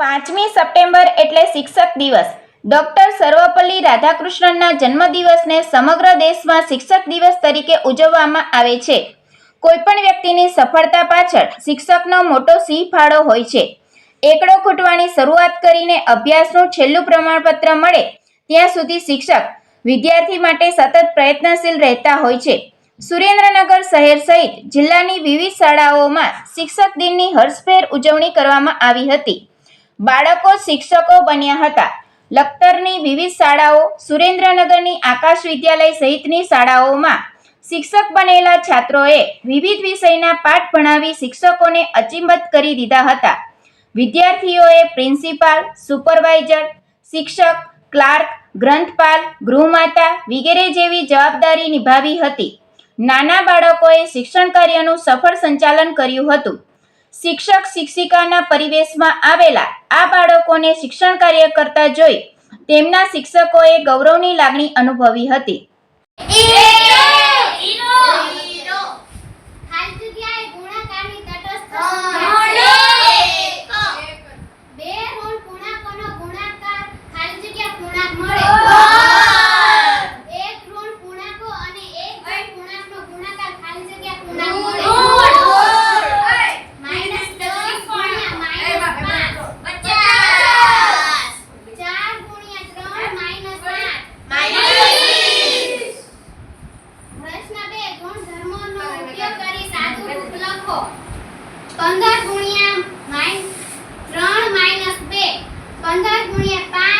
પાંચમી સપ્ટેમ્બર એટલે શિક્ષક દિવસ. ડોક્ટર સર્વપલ્લી રાધાકૃષ્ણનના જન્મદિવસને સમગ્ર દેશમાં શિક્ષક દિવસ તરીકે ઉજવવામાં આવે છે. કોઈપણ વ્યક્તિની સફળતા પાછળ શિક્ષકનો મોટો સિંહ ફાળો હોય છે. એકડો ખૂટવાની શરૂઆત કરીને અભ્યાસનું છેલ્લું પ્રમાણપત્ર મળે, ત્યાં સુધી શિક્ષક વિદ્યાર્થી માટે સતત પ્રયત્નશીલ રહેતા હોય છે. સુરેન્દ્રનગર શહેર સહિત જિલ્લાની વિવિધ શાળાઓમાં શિક્ષક દિનની હર્ષભેર ઉજવણી કરવામાં આવી હતી. બાળકો શિક્ષકો બન્યા હતા. લખતરની વિવિધ શાળાઓ સુરેન્દ્રનગરની આકાશ વિદ્યાલય સહિતની શાળાઓમાં શિક્ષક બનેલા છાત્રોએ વિવિધ વિષયના પાઠ ભણાવી શિક્ષકોને અચંબત કરી દીધા હતા. વિદ્યાર્થીઓએ પ્રિન્સિપાલ, સુપરવાઇઝર, શિક્ષક, ક્લાર્ક, ગ્રંથપાલ, ગૃહમાતા વગેરે જેવી જવાબદારી નિભાવી હતી. નાના બાળકોએ શિક્ષણ કાર્યનું સફળ સંચાલન કર્યું હતું. શિક્ષક શિક્ષિકાના પરિવેશમાં આવેલા આ બાળકોને શિક્ષણ કાર્ય કરતા જોઈ તેમના શિક્ષકોએ ગૌરવની લાગણી અનુભવી હતી. ગુણ ધર્મોનો ઉપયોગ કરી સાદું રૂપ લખો. 15 ગુણ્યા 3 2 15 ગુણ્યા 5